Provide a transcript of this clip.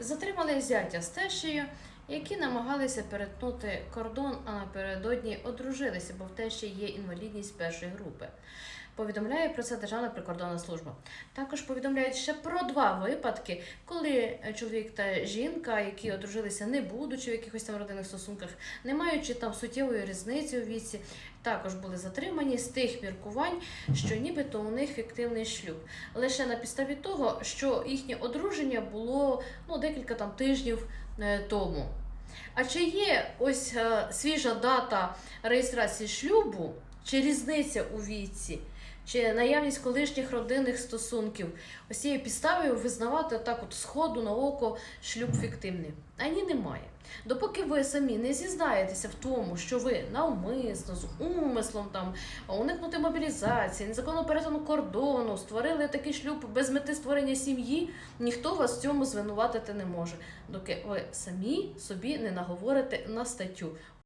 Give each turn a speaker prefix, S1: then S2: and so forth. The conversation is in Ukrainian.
S1: Затримали зятя з тещею, які намагалися перетнути кордон, а напередодні одружилися, бо в тещі є інвалідність першої групи. Повідомляє про це Державна прикордонна служба. Також повідомляють ще про два випадки, коли чоловік та жінка, які одружилися, не будучи в якихось там родинних стосунках, не маючи там суттєвої різниці у віці, також були затримані з тих міркувань, що нібито у них фіктивний шлюб. Лише на підставі того, що їхнє одруження було ну, декілька там тижнів е, тому. А чи є ось е, свіжа дата реєстрації шлюбу, чи різниця у віці, чи наявність колишніх родинних стосунків? Ось цією підставою визнавати так от сходу на око шлюб фіктивний. Ані немає. Допоки ви самі не зізнаєтеся в тому, що ви навмисно, з умислом там уникнути мобілізації, незаконного перетину кордону, створили такий шлюб без мети створення сім'ї, ніхто вас в цьому звинуватити не може, доки ви самі собі не наговорите на статтю.